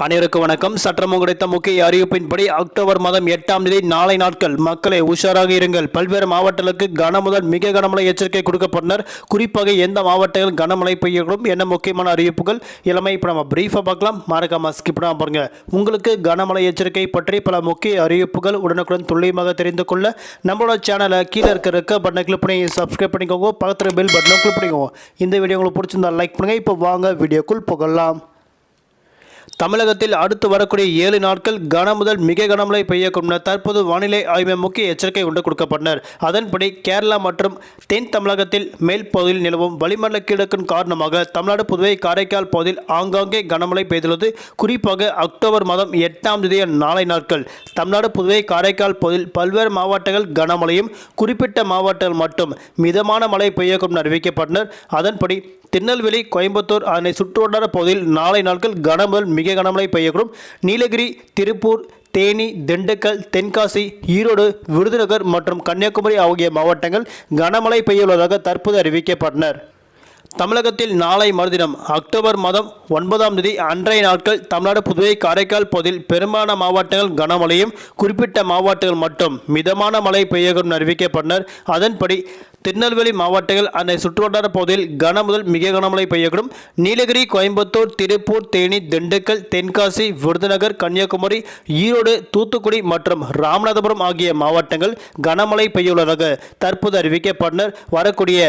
அனைவருக்கும் வணக்கம். சற்றமும் கிடைத்த முக்கிய அறிவிப்பின்படி அக்டோபர் மாதம் எட்டாம் தேதி நாளை நாட்கள் மக்களை உஷாராக இருங்கள். பல்வேறு மாவட்டங்களுக்கு கனமுதல் மிக கனமழை எச்சரிக்கை கொடுக்கப்பட்டனர். குறிப்பாக எந்த மாவட்டங்கள் கனமழை பெய்யக்கூடும் என்ன முக்கியமான அறிவிப்புகள் இளமை. இப்போ நம்ம பிரீஃபாக பார்க்கலாம். மறக்காம ஸ்கிப் பண்ணாமல் பாருங்க. உங்களுக்கு கனமழை எச்சரிக்கை பற்றி பல முக்கிய அறிவிப்புகள் உடனுக்குடன் துல்லியமாக தெரிந்து கொள்ள நம்மளோட சேனலை கீழே இருக்க இருக்க பட்டனை கிளிக் பண்ணி சப்ஸ்கிரைப் பண்ணிக்கோங்க. பக்கத்தில் பெல் பட்டனை கிளிக் பண்ணிக்கோங்க. இந்த வீடியோ உங்களுக்கு பிடிச்சிருந்தா லைக் பண்ணுங்கள் இப்போ வாங்க வீடியோக்குள் புகழலாம் தமிழகத்தில் அடுத்து வரக்கூடிய ஏழு நாட்கள் கன முதல் மிக கனமழை பெய்யக்கூடும் என தற்போது வானிலை ஆய்வு முக்கிய எச்சரிக்கை ஒன்று கொடுக்கப்பட்டனர். அதன்படி கேரளா மற்றும் தென் தமிழகத்தில் மேல் பகுதியில் நிலவும் வளிமண்டல கீழக்கின் காரணமாக தமிழ்நாடு புதுவை காரைக்கால் பகுதியில் ஆங்காங்கே கனமழை பெய்துள்ளது. குறிப்பாக அக்டோபர் மாதம் எட்டாம் தேதி நாளை நாட்கள். தமிழ்நாடு புதுவை காரைக்கால் பகுதியில் பல்வேறு மாவட்டங்கள் கனமழையும் குறிப்பிட்ட மாவட்டங்கள் மட்டும் மிதமான மழை பெய்யக்கூடும் என அறிவிக்கப்பட்டனர். அதன்படி திருநெல்வேலி கோயம்புத்தூர் அதனை சுற்றுவட்டார பகுதியில் நாளை நாட்கள் கனமுதல் மிக கனமழை பெய்யக்கூடும். நீலகிரி திருப்பூர் தேனி திண்டுக்கல் தென்காசி ஈரோடு விருதுநகர் மற்றும் கன்னியாகுமரி ஆகிய மாவட்டங்கள் கனமழை பெய்யுள்ளதாக தற்போது அறிவிக்கப்பட்டனர். தமிழகத்தில் நாளை மறுதினம் அக்டோபர் மாதம் ஒன்பதாம் தேதி அன்றைய நாட்கள் தமிழ்நாடு புதுவை காரைக்கால் பகுதியில் பெரும்பாலான மாவட்டங்கள் கனமழையும் குறிப்பிட்ட மாவட்டங்கள் மட்டும் மிதமான மழை பெய்யக்கூடும் அறிவிக்கப்பட்டனர். அதன்படி திருநெல்வேலி மாவட்டங்கள் அன்னை சுற்றுவட்டார பகுதியில் கன முதல் மிக கனமழை பெய்யக்கூடும். நீலகிரி கோயம்புத்தூர் திருப்பூர் தேனி திண்டுக்கல் தென்காசி விருதுநகர் கன்னியாகுமரி ஈரோடு தூத்துக்குடி மற்றும் ராமநாதபுரம் ஆகிய மாவட்டங்கள் கனமழை பெய்யுள்ளதாக தற்போது அறிவிக்கப்பட்டனர். வரக்கூடிய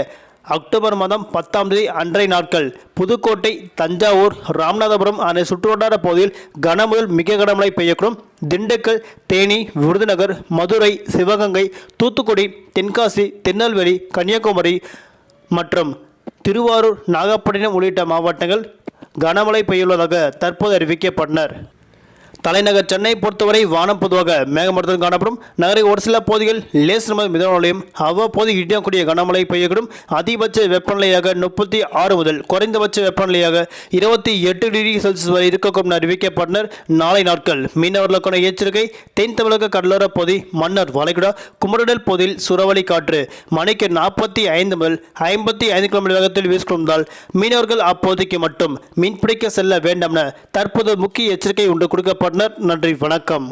அக்டோபர் மாதம் பத்தாம் தேதி அன்றைய நாட்கள் புதுக்கோட்டை தஞ்சாவூர் ராமநாதபுரம் ஆகிய சுற்றுவட்டார பகுதியில் கனமுதல் மிக கனமழை பெய்யக்கூடும். திண்டுக்கல் தேனி விருதுநகர் மதுரை சிவகங்கை தூத்துக்குடி தென்காசி திருநெல்வேலி கன்னியாகுமரி மற்றும் திருவாரூர் நாகப்பட்டினம் உள்ளிட்ட மாவட்டங்கள் கனமழை பெய்யுள்ளதாக தற்போது அறிவிக்கப்பட்டனர். தலைநகர் சென்னை பொறுத்தவரை வானம் பொதுவாக மேகமூட்டத்துடன் காணப்படும். நகரின் ஒரு சில பகுதிகள் லேசர் முதல் மிதமலையும் அவ்வப்போது இடியக்கூடிய கனமழை பெய்யக்கூடும். அதிகபட்ச வெப்பநிலையாக முப்பத்தி ஆறு முதல் குறைந்தபட்ச வெப்பநிலையாக இருபத்தி எட்டு டிகிரி செல்சியஸ் வரை இருக்கக்கூடும் அறிவிக்கப்பட்டனர். நாளை நாட்கள் மீனவர்களுக்கான எச்சரிக்கை. தென் தமிழக கடலோர பகுதி மன்னர் வளைகுடா குமரடல் பகுதியில் சுறவழி காற்று மணிக்கு நாற்பத்தி ஐந்து முதல் ஐம்பத்தி ஐந்து கிலோமீட்டர் வேகத்தில் வீசிக்கொண்டால் மீனவர்கள் அப்போதைக்கு மட்டும் மீன்பிடிக்க செல்ல வேண்டாம் என தற்போது முக்கிய எச்சரிக்கை உண்டு கொடுக்கப்பட்டனர் நன்றி வணக்கம்.